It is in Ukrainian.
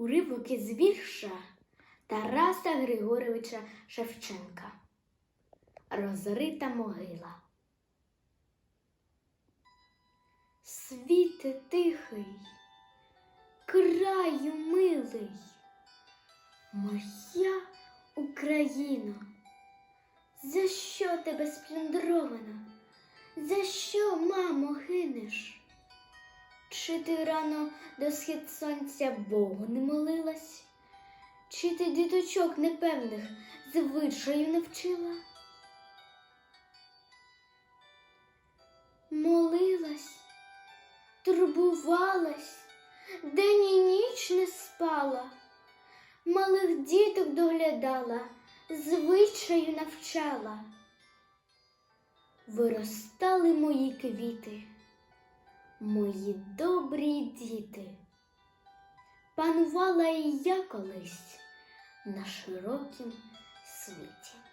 Уривок із вірша Тараса Григоровича Шевченка. Розрита могила. Світе тихий, краю милий, моя Україно, за що тебе сплюндровано? За що, мамо, гинеш? Чи ти рано до схід сонця Богу не молилась? Чи ти діточок непевних звичаю не вчила? Молилась, турбувалась, день і ніч не спала, малих діток доглядала, звичаю навчала. Виростали мої квіти, мої добрі діти. Панувала і я колись на широкім світі.